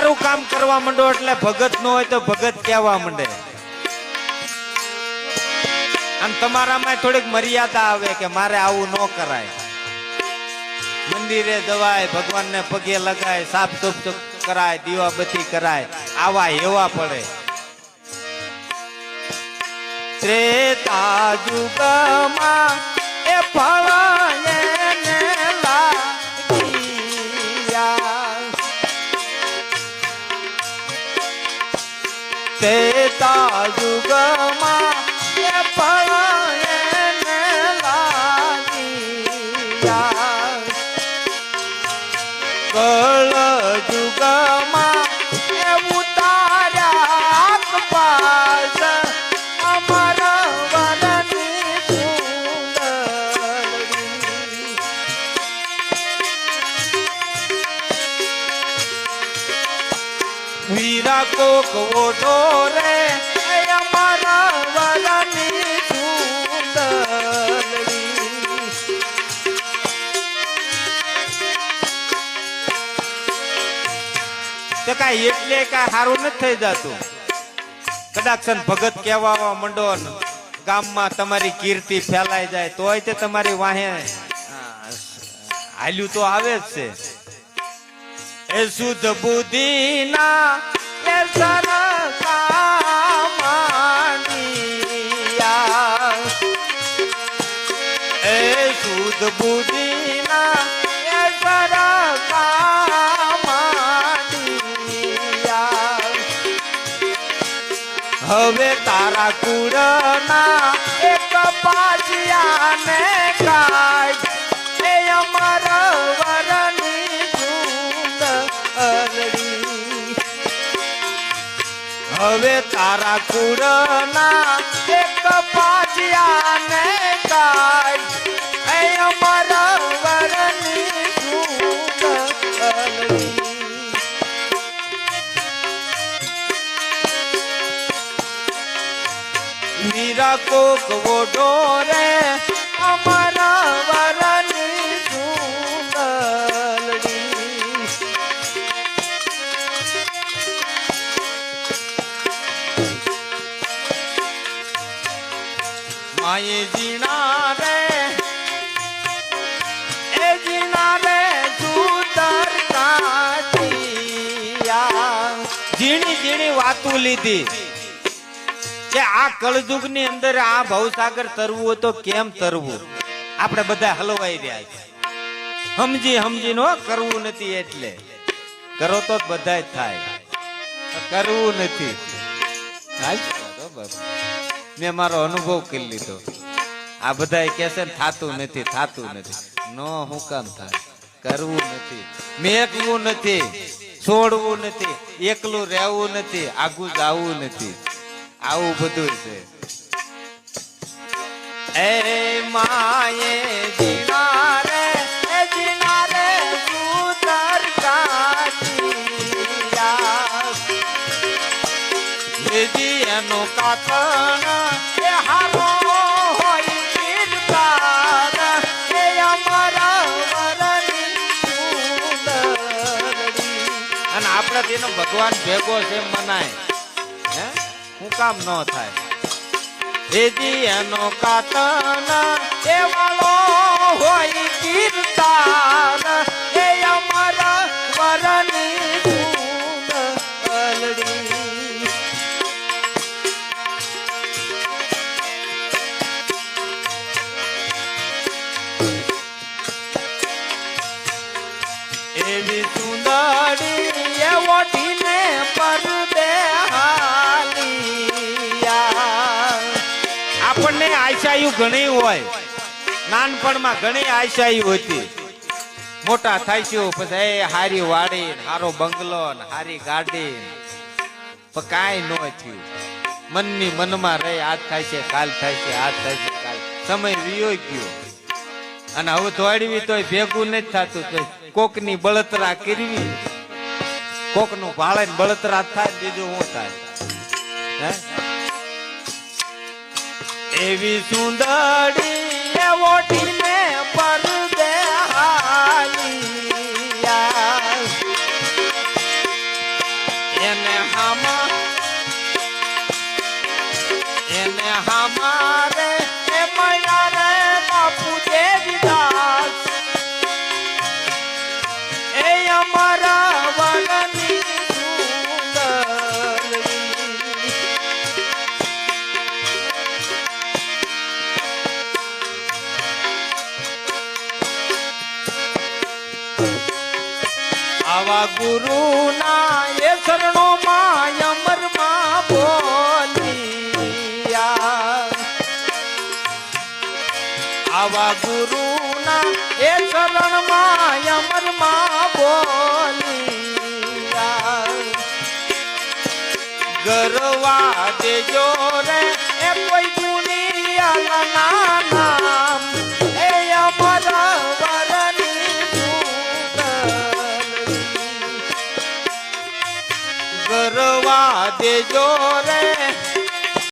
કરવા માંડો એટલે ભગત નો હોય તો ભગત કહેવા માંડે. અને તમારામાં થોડીક મર્યાદા આવે કે મારે આવું ન કરાય. મંદિરે જવાય, ભગવાનને પગે લગાય, સાફ સુફ કરાય, દીવાબત્તી કરાય, આવા હેવા પડે. ત્રેતા જુગમાં એ ફળ વીરા કોક ઓઢો રે અમારા વાલાની સુંદરી તો કાંઈ એટલે કાંઈ સારું નથી થઈ જતું. કદાચ ભગત કહેવા મંડો ગામમાં તમારી કીર્તિ ફેલાઈ જાય, તોય તે તમારી વાહે. હાલ્યું તો આવે જ છે. એ શુદ્ધ બુદ્ધિના એ સરસામાનિયા. એ શુદ્ધ બુદ્ધિના એ સરસામાનિયા. હવે તારા કુળના એક પાજિયાને કાઢ એ અમર હવે તારા કુળના એક પાજિયાને કાઢ એ અમારા વરની વીરા કોક વોડો રે માયે જીણા રે એ જીણા રે સુતર ઝીણી ઝીણી વાતું લીધી કે આ કળજુગની અંદર આ ભવસાગર તરવું તો કેમ તરવું? આપણે બધા હલવાઈ રહ્યા છે સમજી સમજી નો કરવું નથી એટલે. કરો તો બધા જ થાય. કરવું નથી. બાપુ. મેં મારો અનુભવ કરી લીધો. આ બધા કે છે ને, થાતું નથી થાતું નથી. નો હું કામ થાય? કરવું નથી. મેકવું નથી. છોડવું નથી. એકલું રહેવું નથી. આગું જવું નથી. આવું બધું છે. એ માયે કાકણ એ હારો હોય કીર્તાર અને આપણે તેનો ભગવાન ભેગો છે મનાય. હે? હું કામ ન થાય. એજી એનો કાતન, એ વાળો હોય કીર્તાન આશાયું ઘણી હોય. નાનપણમાં ઘણી આશાયું હતી. મોટા થાય છે પછી, એ હારી વાડી હારો બંગલો ને હારી ગાડી કાંઈ ન થયું. મનની મનમાં રહે, આજ થાય છે, કાલ થાય છે, આજ થાય છે, કાલ. સમય વિયો ગયો. અને હવે દોડવી તોય ભેગું નથી થતું. તો કોકની બળતરા કરવી. ભાળે ને બળતરા થાય બીજું શું થાય? હે? એવી સુંદરી ઓઠી ને પર દે એને હામા એને હામા આવા ગુરુના એ શરણોમાં અમરમાં બોલિયા. આવા ગુરુના એ શરણમાં અમરમાં બોલિયા. ગરવા દેજો રે દૂતરી. ગરવા દેજો રે